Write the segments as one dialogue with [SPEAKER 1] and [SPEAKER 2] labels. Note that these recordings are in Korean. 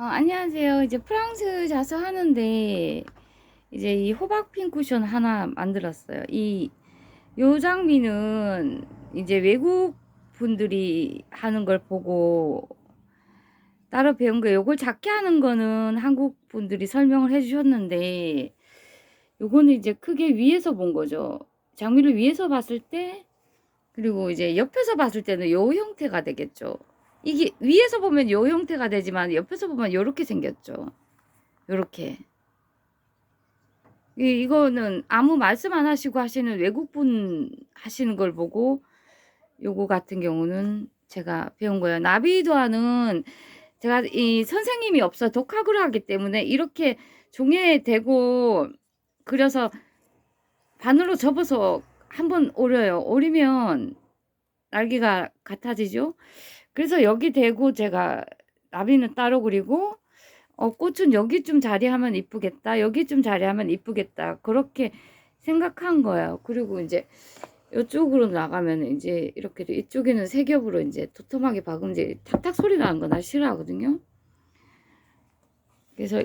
[SPEAKER 1] 어, 안녕하세요. 이제 프랑스 자수 하는데 이제 이 호박 핀 쿠션 하나 만들었어요. 이 요 장비는 이제 외국 분들이 하는 걸 보고 따로 배운 거예요. 요걸 작게 하는 거는 한국 분들이 설명을 해 주셨는데 요거는 이제 크게 위에서 본 거죠. 장비를 위에서 봤을 때 그리고 이제 옆에서 봤을 때는 요 형태가 되겠죠. 이게 위에서 보면 요 형태가 되지만 옆에서 보면 요렇게 생겼죠. 요렇게. 이, 이거는 아무 말씀 안 하시고 하시는 외국분 하시는 걸 보고 요거 같은 경우는 제가 배운 거예요. 나비도화는 제가 이 선생님이 없어 독학을 하기 때문에 이렇게 종이에 대고 그려서 바늘로 접어서 한번 오려요. 오리면 날개가 같아지죠. 그래서 여기 대고 제가 나비는 따로 그리고 어, 꽃은 여기쯤 자리하면 이쁘겠다. 여기쯤 자리하면 이쁘겠다. 그렇게 생각한 거예요. 그리고 이제 이쪽으로 나가면 이제 이렇게 이쪽에는 세 겹으로 이제 도톰하게 박으면 이제 탁탁 소리 나는 거나 싫어하거든요. 그래서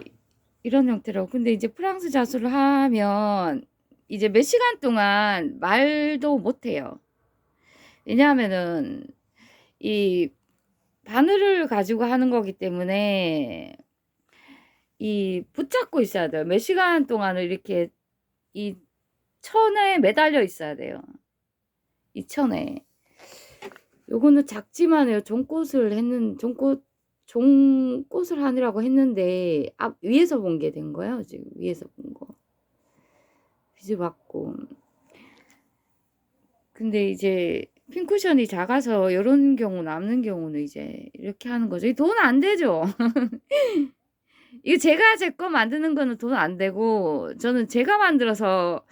[SPEAKER 1] 이런 형태로. 근데 이제 프랑스 자수를 하면 이제 몇 시간 동안 말도 못 해요. 왜냐하면은 이 바늘을 가지고 하는 거기 때문에 이 붙잡고 있어야 돼요. 몇 시간 동안을 이렇게 이 천에 매달려 있어야 돼요. 이 천에. 요거는 작지만 해요. 종꽃을 했는 종꽃 종꽃을 하느라고 했는데 앞 위에서 본 게 된 거예요. 지금 위에서 본 거. 뒤집었고. 근데 이제 핀쿠션이 작아서 이런 경우 남는 경우는 이제 이렇게 하는 거죠. 돈 안 되죠. 이거 제가 제 거 만드는 거는 돈 안 되고 저는 제가 만들어서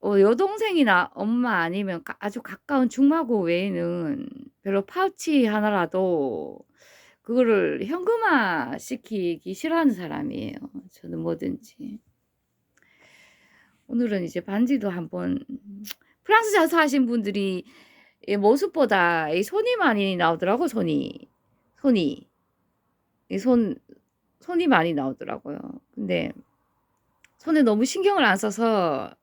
[SPEAKER 1] 어, 여동생이나 엄마 아니면 가- 아주 가까운 중마고 외에는 별로 파우치 하나라도 그거를 현금화 시키기 싫어하는 사람이에요. 저는 뭐든지. 오늘은 이제 반지도 한번 프랑스 자수 하신 분들이 이 모습보다 이 손이 많이 나오더라고 손이 손이 이 손 손이 많이 나오더라고요. 근데 손에 너무 신경을 안 써서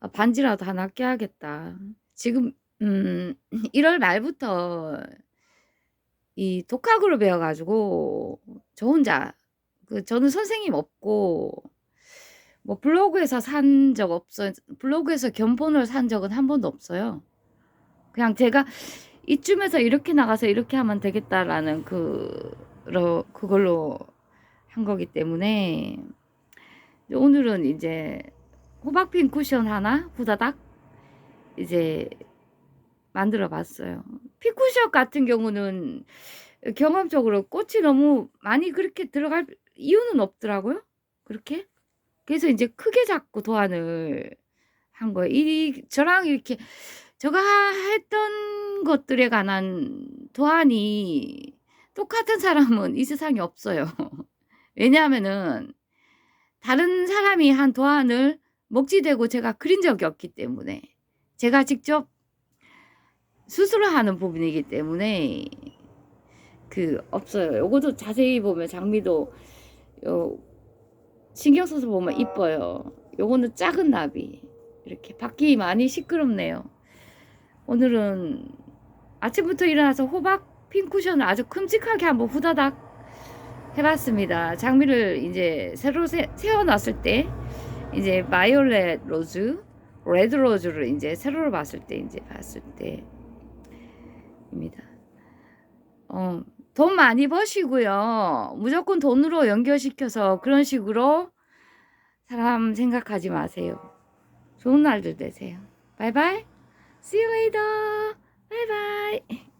[SPEAKER 1] 아, 반지라도 하나 껴야겠다. 지금 음 1월 말부터 이 독학으로 배워가지고 저 혼자 그 저는 선생님 없고 뭐 블로그에서 산 적 없어요. 블로그에서 견본을 산 적은 한 번도 없어요. 그냥 제가 이쯤에서 이렇게 나가서 이렇게 하면 되겠다라는 그로 그걸로 한 거기 때문에 오늘은 이제 호박핀 쿠션 하나 후다닥 이제 만들어 봤어요. 피쿠션 같은 경우는 경험적으로 꽃이 너무 많이 그렇게 들어갈 이유는 없더라고요. 그렇게. 그래서 이제 크게 잡고 도안을 한 거예요. 이 저랑 이렇게 제가 했던 것들에 관한 도안이 똑같은 사람은 이 세상에 없어요. 왜냐하면은 다른 사람이 한 도안을 먹지대고 제가 그린 적이 없기 때문에 제가 직접 수술을 하는 부분이기 때문에 그 없어요. 요것도 자세히 보면 장미도 요 신경 써서 보면 이뻐요. 요거는 작은 나비. 이렇게 밖이 많이 시끄럽네요. 오늘은 아침부터 일어나서 호박 핀 쿠션을 아주 큼직하게 한번 후다닥 해봤습니다. 장미를 이제 새로 세, 세워놨을 때 이제 바이올렛 로즈, 레드 로즈를 이제 세로로 봤을 때 이제 봤을 때입니다. 어, 돈 많이 버시고요. 무조건 돈으로 연결시켜서 그런 식으로 사람 생각하지 마세요. 좋은 날들 되세요. 바이바이. See you later. 바이바이.